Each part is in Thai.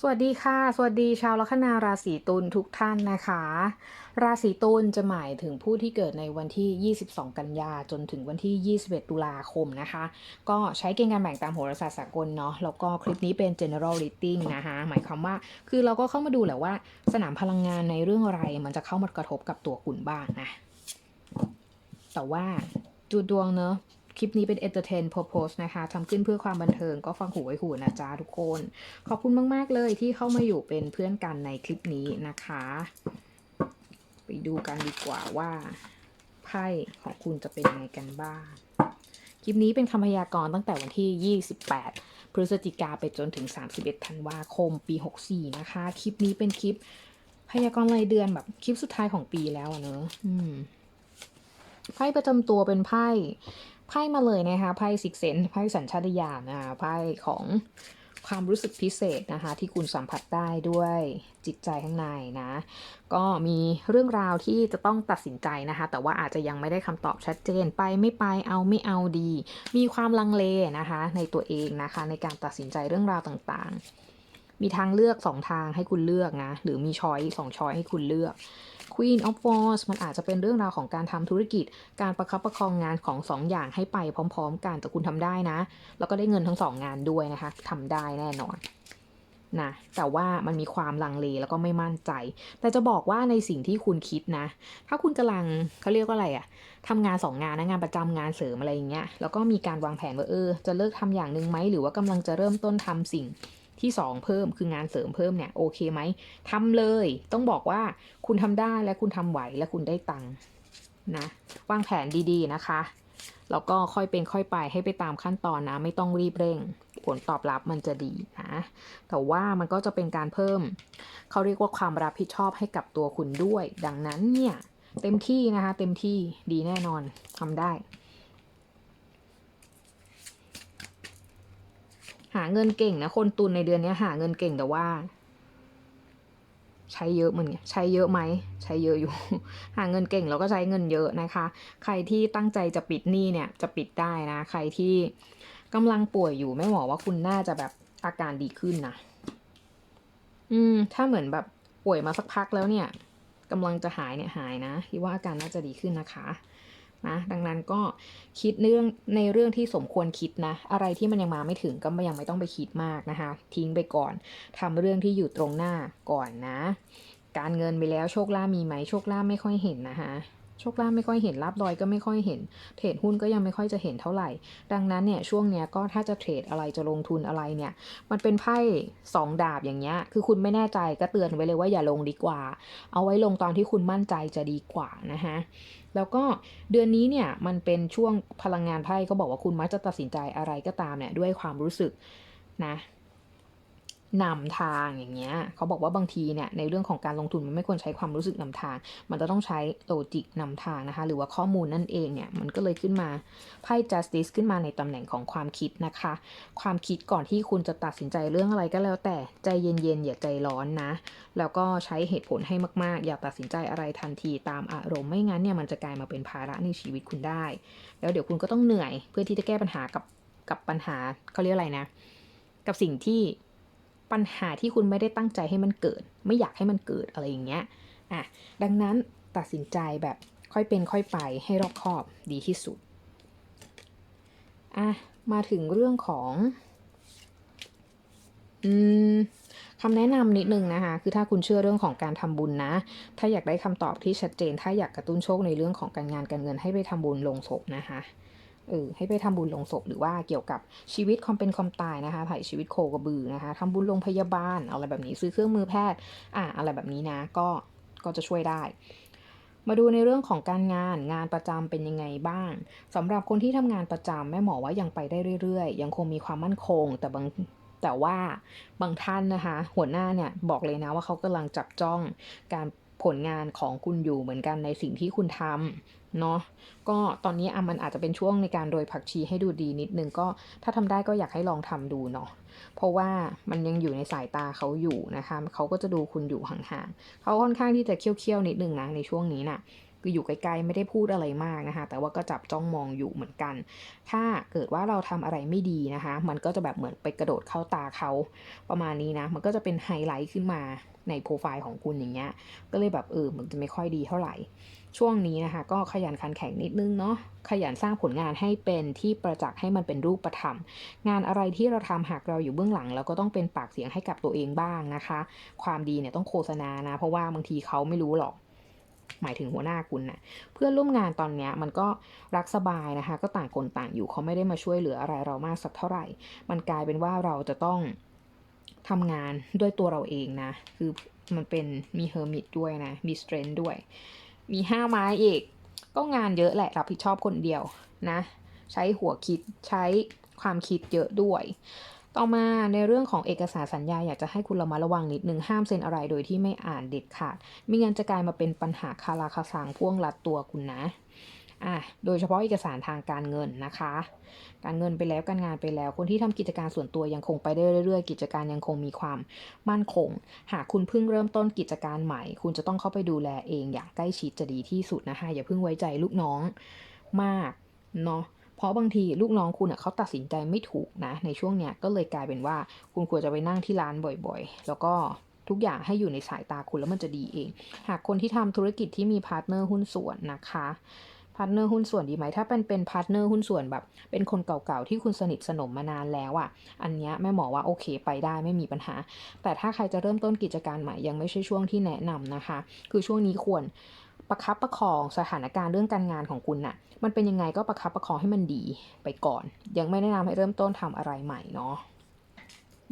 สวัสดีค่ะ สวัสดีชาวลัคนาราศีตุลทุกท่านนะคะ ราศีตุลจะหมายถึงผู้ที่เกิดในวันที่ 22 กันยาจนถึงวันที่ 21 ตุลาคมนะคะ ก็ใช้เกณฑ์การแบ่งตามโหราศาสตร์สากลเนาะแล้วก็คลิปนี้เป็น general reading นะคะหมายความว่าคือเราก็เข้ามาดูแหละว่า สนามพลังงานในเรื่องอะไร มันจะเข้ามากระทบกับตัวคุณบ้างนะแต่ว่าดูดวงเนอะ คลิปนี้เป็น entertain purpose นะคะทำขึ้นเพื่อความบันเทิงก็ฟังหูไว้หูนะจ๊ะทุกคน ขอบคุณมาก ๆ เลยที่เข้ามาอยู่เป็นเพื่อนกันในคลิปนี้นะคะ ไปดูกันดีกว่าว่าไพ่ของคุณจะเป็นยังไงกันบ้าง คลิปนี้เป็นคำพยากรณ์ตั้งแต่วันที่ 28 พฤศจิกาไปจนถึง 31 ธันวาคม ปี 64 นะคะ คลิปนี้เป็นคลิปพยากรณ์รายเดือนแบบคลิปสุดท้ายของปีแล้วเนอะไพ่ประจำตัวเป็นไพ่ ไพ่มาเลยนะคะไพ่ซิกเซนไพ่สัญชาตญาณนะคะไพ่ของความรู้สึกพิเศษนะคะที่คุณสัมผัสได้ด้วยจิตใจข้างในนะ ก็มีเรื่องราวที่จะต้องตัดสินใจนะคะ แต่ว่าอาจจะยังไม่ได้คำตอบชัดเจนไปไม่ไปเอาไม่เอาดี มีความลังเลนะคะ ในตัวเองนะคะ ในการตัดสินใจเรื่องราวต่างๆ มีทางเลือกสองทางให้คุณเลือกนะ หรือมีช้อยสองช้อยให้คุณเลือก Queen of Wands มันอาจจะเป็นเรื่องราวของการทำธุรกิจ การประคับประคองงานของสองอย่างให้ไปพร้อม ๆ กันแต่คุณทำได้นะ แล้วก็ได้เงินทั้งสองงานด้วยนะคะทำได้แน่นอนนะแต่ว่ามันมีความลังเลแล้วก็ไม่มั่นใจ แต่จะบอกว่าในสิ่งที่คุณคิดนะ ถ้าคุณกำลังเขาเรียกว่าอะไรอะทำงานสองงานนะงานประจำงานเสริมอะไรอย่างเงี้ยแล้วก็มีการวางแผนว่าเออจะเลิกทำอย่างหนึ่งไหมหรือว่ากำลังจะเริ่มต้นทำสิ่ง ที่ 2 เพิ่มคืองานเสริมเพิ่มเนี่ยโอเคไหมทำเลย ต้องบอกว่าคุณทำได้และคุณทำไหวและคุณได้ตังค์นะวางแผนดีๆนะคะแล้วก็ค่อยเป็นค่อยไปให้ไปตามขั้นตอนนะ ไม่ต้องรีบเร่ง ผลตอบรับมันจะดีนะแต่ว่ามันก็จะเป็นการเพิ่ม เขาเรียกว่าความรับผิดชอบให้กับตัวคุณด้วย ดังนั้นเนี่ย เต็มที่นะคะ เต็มที่ดีแน่นอนทำได้ หาเงินเก่งนะคนตุนในเดือนนี้หาเงินเก่งแต่ว่า ใช้เยอะเหมือนกันใช้เยอะไหมใช้เยอะอยู่ หาเงินเก่งแล้วก็ใช้เงินเยอะนะคะ ใครที่ตั้งใจจะปิดหนี้เนี่ยจะปิดได้นะ ใครที่กำลังป่วยอยู่แม่หมอว่าคุณน่าจะแบบอาการดีขึ้นนะอืม ถ้าเหมือนแบบป่วยมาสักพักแล้วเนี่ยกำลังจะหายเนี่ยหายนะคิดว่าอาการน่าจะดีขึ้นนะคะ นะดังนั้นก็คิดเรื่องในเรื่องที่สมควรคิดนะ อะไรที่มันยังมาไม่ถึงก็ยังไม่ต้องไปคิดมากนะคะ ทิ้งไปก่อนทำเรื่องที่อยู่ตรงหน้าก่อนนะ การเงินไปแล้วโชคลาภมีไหมโชคลาภไม่ค่อยเห็นนะคะ โชคลาภไม่ค่อยเห็นลาบลอยก็ไม่ค่อยเห็น เทรดหุ้นก็ยังไม่ค่อยจะเห็นเท่าไหร่ ดังนั้นเนี่ยช่วงเนี้ยก็ถ้าจะเทรดอะไรจะลงทุนอะไรเนี่ย มันเป็นไพ่สองดาบอย่างเงี้ย คือคุณไม่แน่ใจก็เตือนไว้เลยว่าอย่าลงดีกว่า เอาไว้ลงตอนที่คุณมั่นใจจะดีกว่านะคะแล้วก็เดือนนี้เนี่ยมันเป็นช่วงพลังงานไพ่ก็บอกว่าคุณมักจะตัดสินใจอะไรก็ตามเนี่ยด้วยความรู้สึกนะ นำทางอย่างเงี้ยเขาบอกว่าบางทีเนี่ยในเรื่องของการลงทุนมันไม่ควรใช้ความรู้สึกนำทาง มันจะต้องใช้โลจิกนำทางนะคะ หรือว่าข้อมูลนั่นเองเนี่ยมันก็เลยขึ้นมาไพ่ justice ขึ้นมาในตำแหน่งของความคิดนะคะ ความคิดก่อนที่คุณจะตัดสินใจเรื่องอะไรก็แล้วแต่ใจเย็นๆอย่าใจร้อนนะ แล้วก็ใช้เหตุผลให้มากๆ อย่าตัดสินใจอะไรทันทีตามอารมณ์ไม่งั้นเนี่ยมันจะกลายมาเป็นภาระในชีวิตคุณได้ แล้วเดี๋ยวคุณก็ต้องเหนื่อยเพื่อที่จะแก้ปัญหากับกับปัญหาเขาเรียกอะไรนะ กับสิ่งที่ ปัญหาที่คุณไม่ได้ตั้งใจให้มันเกิด ไม่อยากให้มันเกิดอะไรอย่างเงี้ยอะดังนั้นตัดสินใจแบบค่อยเป็นค่อยไปให้รอบคอบดีที่สุดอะมาถึงเรื่องของอืมคำแนะนำนิดนึงนะคะ คือถ้าคุณเชื่อเรื่องของการทำบุญนะ ถ้าอยากได้คำตอบที่ชัดเจน ถ้าอยากกระตุ้นโชคในเรื่องของการงานการเงินให้ไปทำบุญลงศพนะคะ เออให้ไปทำบุญลงศพหรือว่าเกี่ยวกับชีวิตความเป็นความตายนะคะถ่ายชีวิตโคกระบือนะคะทำบุญโรงพยาบาลอะไรแบบนี้ซื้อเครื่องมือแพทย์อ่าอะไรแบบนี้นะก็ก็จะช่วยได้มาดูในเรื่องของการงานงานประจำเป็นยังไงบ้างสำหรับคนที่ทำงานประจำแม่หมอว่ายังไปได้เรื่อยๆ ยังคงมีความมั่นคง แต่บางแต่ว่าบางท่านนะคะ หัวหน้าเนี่ยบอกเลยนะว่าเขากำลังจับจ้องการ ผลงานของคุณอยู่เหมือนกันในสิ่งที่คุณทำเนาะก็ตอนนี้อะมันอาจจะเป็นช่วงในการโรยผักชีให้ดูดีนิดนึงก็ถ้าทำได้ก็อยากให้ลองทำดูเนาะเพราะว่ามันยังอยู่ในสายตาเขาอยู่นะคะเขาก็จะดูคุณอยู่ห่างๆเขาค่อนข้างที่จะเคี้ยวๆนิดนึงนะในช่วงนี้น่ะ คืออยู่ไกลๆไม่ได้พูดอะไรมากนะคะ แต่ว่าก็จับจ้องมองอยู่เหมือนกัน ถ้าเกิดว่าเราทำอะไรไม่ดีนะคะ มันก็จะแบบเหมือนไปกระโดดเข้าตาเขาประมาณนี้นะ มันก็จะเป็นไฮไลท์ขึ้นมาในโปรไฟล์ของคุณอย่างเงี้ย ก็เลยแบบเออมันจะไม่ค่อยดีเท่าไหร่ ช่วงนี้นะคะ ก็ขยันขันแข็งนิดนึงเนาะ ขยันสร้างผลงานให้เป็นที่ประจักษ์ให้มันเป็นรูปธรรม งานอะไรที่เราทำหากเราอยู่เบื้องหลังเราก็ต้องเป็นปากเสียงให้กับตัวเองบ้างนะคะ ความดีเนี่ยต้องโฆษณานะ เพราะว่าบางทีเขาไม่รู้หรอก หมายถึงหัวหน้าคุณนะเพื่อนร่วมงานตอนนี้มันก็รักสบายนะคะ ก็ต่างคนต่างอยู่เขาไม่ได้มาช่วยเหลืออะไรเรามากสักเท่าไหร่ มันกลายเป็นว่าเราจะต้องทำงานด้วยตัวเราเองนะ คือมันเป็นมีเฮอร์มิตด้วยนะ มีสเตรนด้วย มีห้าไม้อีก ก็งานเยอะแหละรับผิดชอบคนเดียวนะ ใช้หัวคิดใช้ความคิดเยอะด้วย ต่อมาในเรื่องของเอกสารสัญญาอยากจะให้คุณระมัดระวังนิดนึงห้ามเซ็นอะไรโดยที่ไม่อ่านเด็ดขาดม่งั้นจะกลายมาเป็นปัญหาคาราคาซังพ่วงรัดตัวคุณนะอะโดยเฉพาะเอกสารทางการเงินนะคะ การเงินไปแล้วการงานไปแล้ว คนที่ทำกิจการส่วนตัวยังคงไปได้เรื่อยๆ กิจการยังคงมีความมั่นคง หากคุณเพิ่งเริ่มต้นกิจการใหม่ คุณจะต้องเข้าไปดูแลเองอย่างใกล้ชิดจะดีที่สุดนะคะอย่าเพิ่งไว้ใจลูกน้องมากเนาะ เพราะบางทีลูกน้องคุณอะเขาตัดสินใจไม่ถูกนะ ในช่วงเนี้ยก็เลยกลายเป็นว่าคุณควรจะไปนั่งที่ร้านบ่อยๆ แล้วก็ทุกอย่างให้อยู่ในสายตาคุณแล้วมันจะดีเอง หากคนที่ทำธุรกิจที่มีพาร์ทเนอร์หุ้นส่วนนะคะพาร์ทเนอร์หุ้นส่วนดีไหม ถ้าเป็นเป็นพาร์ทเนอร์หุ้นส่วนแบบ เป็นคนเก่าๆ ที่คุณสนิทสนมมานานแล้วอะ่ะ อันเนี้ยแม่หมอว่าโอเคไปได้ไม่มีปัญหา แต่ถ้าใครจะเริ่มต้นกิจการใหม่ยังไม่ใช่ช่วงที่แนะนำนะคะ คือช่วงนี้ควร ประคับประคองสถานการณ์เรื่องการงานของคุณน่ะ มันเป็นยังไงก็ประคับประคองให้มันดีไปก่อน ยังไม่แนะนำให้เริ่มต้นทำอะไรใหม่เนาะ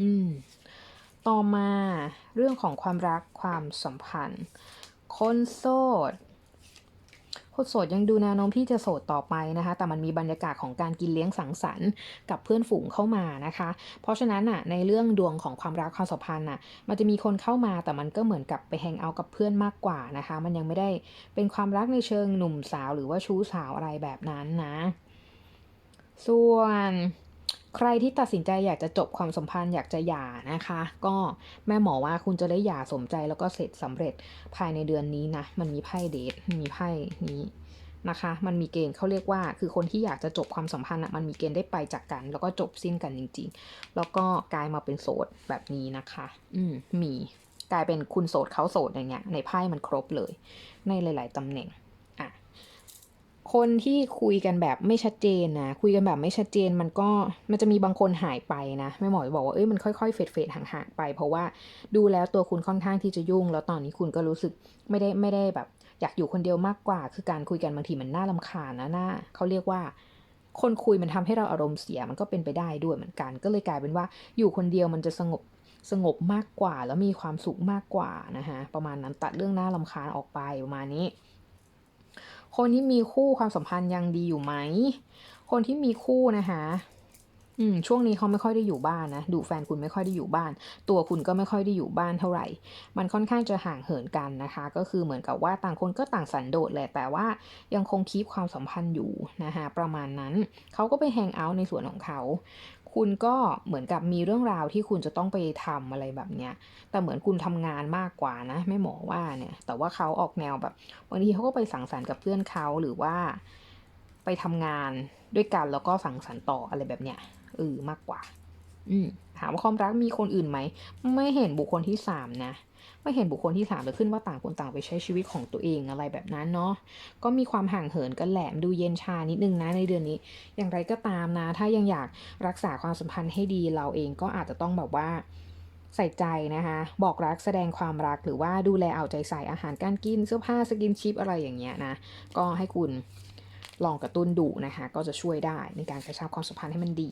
อืม ต่อมาเรื่องของความรักความสัมพันธ์ คนโสด คนโสดยังดูแนวโน้มที่จะโสดต่อไปนะคะ แต่มันมีบรรยากาศของการกินเลี้ยงสังสรรค์กับเพื่อนฝูงเข้ามานะคะ เพราะฉะนั้นอะในเรื่องดวงของความรักความสัมพันธ์อะมันจะมีคนเข้ามาแต่มันก็เหมือนกับไปแฮงเอากับเพื่อนมากกว่านะคะ มันยังไม่ได้เป็นความรักในเชิงหนุ่มสาว หรือว่าชู้สาวอะไรแบบนั้นนะ ส่วน ใครที่ตัดสินใจอยากจะจบความสัมพันธ์อยากจะหย่านะคะ ก็แม่หมอว่าคุณจะได้หย่าสมใจแล้วก็เสร็จสำเร็จภายในเดือนนี้นะมันมีไพ่เดทมีไพ่นี้นะคะ มันมีเกณฑ์เขาเรียกว่า คือคนที่อยากจะจบความสัมพันธ์อะมันมีเกณฑ์ได้ไปจากกัน แล้วก็จบสิ้นกันจริง ๆ แล้วก็กลายมาเป็นโสดแบบนี้นะคะ อืมมีกลายเป็นคุณโสดเขาโสดอย่างเงี้ยในไพ่มันครบเลย ในหลาย ๆตำแหน่ง คนที่คุยกันแบบไม่ชัดเจนนะ คุยกันแบบไม่ชัดเจนมันก็มันจะมีบางคนหายไปนะแม่หมอบอกว่าเอ้ยมันค่อยๆเฟดเฟดๆห่างๆไป เพราะว่าดูแล้วตัวคุณค่อนข้างที่จะยุ่ง แล้วตอนนี้คุณก็รู้สึกไม่ได้ไม่ได้แบบ อยากอยู่คนเดียวมากกว่า คือการคุยกันบางทีมันน่าลำคาญนะน่าเขาเรียกว่า คนคุยมันทำให้เราอารมณ์เสียมันก็เป็นไปได้ด้วยเหมือนกัน ก็เลยกลายเป็นว่าอยู่คนเดียวมันจะสงบสงบมากกว่า แล้วมีความสุขมากกว่านะคะประมาณนั้นตัดเรื่องน่าลำคาญออกไปประมาณนี้ คนที่มีคู่ความสัมพันธ์ยังดีอยู่ไหม คนที่มีคู่นะคะ อืมช่วงนี้เขาไม่ค่อยได้อยู่บ้านนะดูแฟนคุณไม่ค่อยได้อยู่บ้าน ตัวคุณก็ไม่ค่อยได้อยู่บ้านเท่าไหร่ มันค่อนข้างจะห่างเหินกันนะคะ ก็คือเหมือนกับว่าต่างคนก็ต่างสันโดษแหละแต่ว่ายังคงคีปความสัมพันธ์อยู่นะคะประมาณนั้นเขาก็ไปแฮงเอาท์ในส่วนของเขาคุณก็เหมือนกับมีเรื่องราวที่คุณจะต้องไปทำอะไรแบบเนี้ย แต่เหมือนคุณทำงานมากกว่านะแม่หมอว่าเนี่ย แต่ว่าเขาออกแนวแบบบางทีเขาก็ไปสังสรรค์กับเพื่อนเขาหรือว่าไปทำงานด้วยกันแล้วก็สังสรรค์ต่ออะไรแบบเนี้ย เออมากกว่า อืมถามว่าความรักมีคนอื่นไหม ไม่เห็นบุคคลที่สามนะ ไม่เห็นบุคคลที่สามเลยขึ้นว่าต่างคนต่างไปใช้ชีวิตของตัวเองอะไรแบบนั้นเนาะ ก็มีความห่างเหินกันแหละดูเย็นชานิดนึงนะในเดือนนี้ อย่างไรก็ตามนะ ถ้ายังอยากรักษาความสัมพันธ์ให้ดีเราเองก็อาจจะต้องแบบว่าใส่ใจนะคะ บอกรักแสดงความรักหรือว่าดูแลเอาใจใส่อาหารการกินเสื้อผ้าสกินชิปอะไรอย่างเงี้ยนะ ก็ให้คุณลองกระตุ้นดูนะคะ ก็จะช่วยได้ในการกระชับความสัมพันธ์ให้มันดี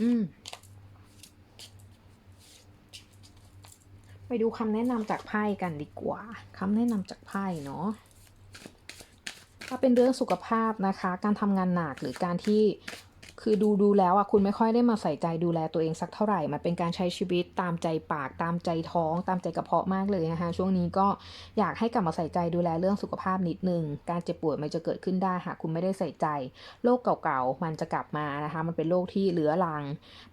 อืม ไปดูคำแนะนำจากไพ่กันดีกว่าคำแนะนำจากไพ่เนาะถ้าเป็นเรื่องสุขภาพนะคะ การทำงานหนักหรือการที่ คือดูดูแล้วอะคุณไม่ค่อยได้มาใส่ใจดูแลตัวเองสักเท่าไหร่ มันเป็นการใช้ชีวิตตามใจปากตามใจท้อง ตามใจกระเพาะมากเลยนะคะ ช่วงนี้ก็อยากให้กลับมาใส่ใจดูแลเรื่องสุขภาพนิดนึง การเจ็บป่วยมันจะเกิดขึ้นได้หากคุณไม่ได้ใส่ใจ โรคเก่าๆมันจะกลับมานะคะ มันเป็นโรคที่เรื้อรัง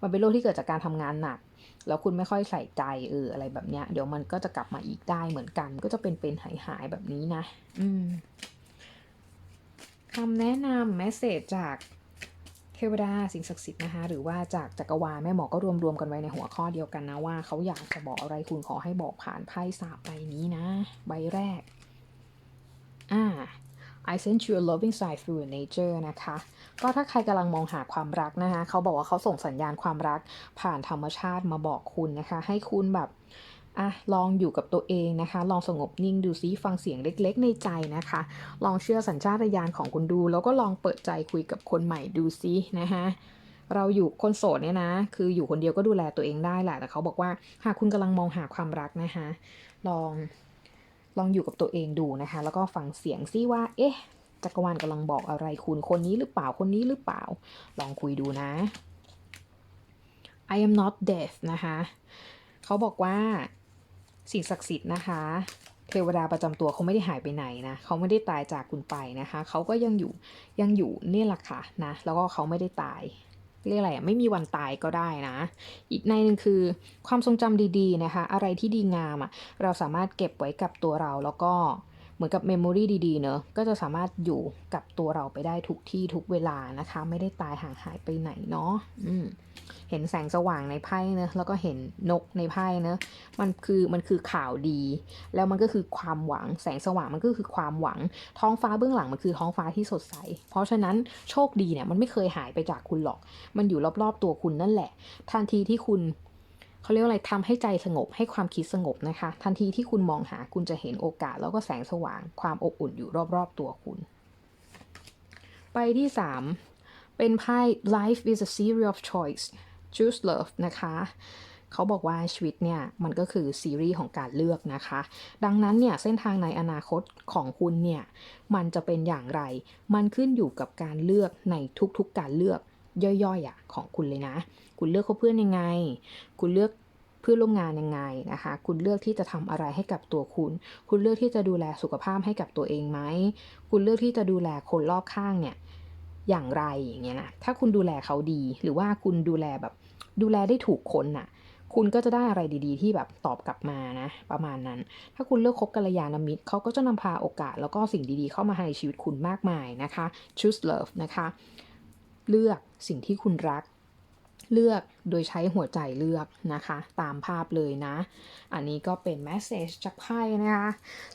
มันเป็นโรคที่เกิดจากการทำงานหนักแล้วคุณไม่ค่อยใส่ใจเอออะไรแบบเนี้ย เดี๋ยวมันก็จะกลับมาอีกได้เหมือนกัน ก็จะเป็นเป็นหายหายๆแบบนี้นะ อืมคำแนะนำแมสเซจจาก ทวดาสิ่งศักดิ์สิทธิ์นะคะหรือว่าจากจักรวาลแม่หมอก็รวมๆกันไว้ในหัวข้อเดียวกันนะว่าเขาอยากจะบอกอะไรคุณขอให้บอกผ่านไพ่สามใบนี้นะ ใบแรกอ่า I sent you a loving sign through nature นะคะ ก็ถ้าใครกำลังมองหาความรักนะคะ เขาบอกว่าเขาส่งสัญญาณความรักผ่านธรรมชาติมาบอกคุณนะคะ ให้คุณแบบ อะลองอยู่กับตัวเองนะคะ ลองสงบนิ่งดูซิฟังเสียงเล็กๆ ในใจนะคะ ลองเชื่อสัญชาตญาณของคุณดู แล้วก็ลองเปิดใจคุยกับคนใหม่ดูซินะคะเราอยู่คนโสดเนี่ยนะ คืออยู่คนเดียวก็ดูแลตัวเองได้แหละแต่เขาบอกว่า หากคุณกำลังมองหาความรักนะคะ ลองลองอยู่กับตัวเองดูนะคะ แล้วก็ฟังเสียงซิว่า เอ๊ะจักรวาลกำลังบอกอะไรคุณคนนี้หรือเปล่าคนนี้หรือเปล่า ลองคุยดูนะ I am not deaf นะคะ เขาบอกว่า สิ่งศักดิ์สิทธิ์นะคะ เทวดาประจำตัวเขาไม่ได้หายไปไหนนะเขาไม่ได้ตายจากคุณไปนะคะเขาก็ยังอยู่ยังอยู่นี่แหละค่ะนะแล้วก็เขาไม่ได้ตายเรียกอะไรไม่มีวันตายก็ได้นะ อีกในหนึ่งคือความทรงจำดีๆนะคะ อะไรที่ดีงามอะเราสามารถเก็บไว้กับตัวเราแล้วก็ มือนกับเมมโมรีดีๆเนอะก็จะสามารถอยู่กับตัวเราไปได้ทุกที่ทุกเวลานะคะ ไม่ได้ตายห่างหายไปไหนเนาะอืมเห็นแสงสว่างในไพ่เนอะแล้วก็เห็นนกในไพ่เนอะมันคือมันคือข่าวดี แล้วมันก็คือความหวัง แสงสว่างมันก็คือความหวัง ท้องฟ้าเบื้องหลังมันคือท้องฟ้าที่สดใส เพราะฉะนั้นโชคดีเนี่ยมันไม่เคยหายไปจากคุณหรอก มันอยู่รอบๆตัวคุณนั่นแหละ ทันทีที่คุณ เขาเรียกว่าอะไรทำให้ใจสงบให้ความคิดสงบนะคะ ทันทีที่คุณมองหาคุณจะเห็นโอกาส แล้วก็แสงสว่าง ความอบอุ่นอยู่รอบๆตัวคุณ ไปที่สามเป็นไพ่ life is a series of choice choose love นะคะเขาบอกว่าชีวิตเนี่ยมันก็คือซีรีส์ของการเลือกนะคะ ดังนั้นเนี่ยเส้นทางในอนาคตของคุณเนี่ยมันจะเป็นอย่างไร มันขึ้นอยู่กับการเลือกในทุกๆการเลือก ย่อยๆอะของคุณเลยนะ คุณเลือกเขาเพื่อนยังไง คุณเลือกเพื่อนร่วมงานยังไงนะคะ คุณเลือกที่จะทำอะไรให้กับตัวคุณ คุณเลือกที่จะดูแลสุขภาพให้กับตัวเองไหม คุณเลือกที่จะดูแลคนรอบข้างเนี่ยอย่างไรอย่างเงี้ยนะ ถ้าคุณดูแลเขาดี หรือว่าคุณดูแลแบบดูแลได้ถูกคนน่ะ คุณก็จะได้อะไรดีๆ ที่แบบตอบกลับมานะ ประมาณนั้น ถ้าคุณเลือกคบกัลยาณมิตรเขาก็จะนำพาโอกาสแล้วก็สิ่งดีๆ เข้ามาในชีวิตคุณมากมายนะคะ choose love นะคะ เลือกสิ่งที่คุณรัก เลือกโดยใช้หัวใจเลือกนะคะ ตามภาพเลยนะ อันนี้ก็เป็นแมสเซจจากไพ่นะคะ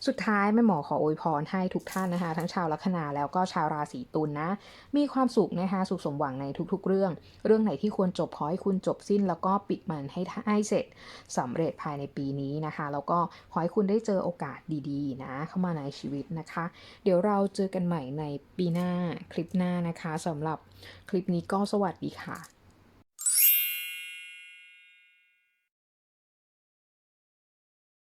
สุดท้ายแม่หมอขออวยพรให้ทุกท่านนะคะ ทั้งชาวลัคนาแล้วก็ชาวราศีตุลนนะ มีความสุขนะคะ สุขสมหวังในทุกๆ เรื่อง เรื่องไหนที่ควรจบขอให้คุณจบสิ้น แล้วก็ปิดมันให้ให้เสร็จสำเร็จภายในปีนี้นะคะ แล้วก็ขอให้คุณได้เจอโอกาสดีๆนะเข้ามาในชีวิตนะคะ เดี๋ยวเราเจอกันใหม่ในปีหน้าคลิปหน้านะคะสำหรับคลิปนี้ก็สวัสดีค่ะ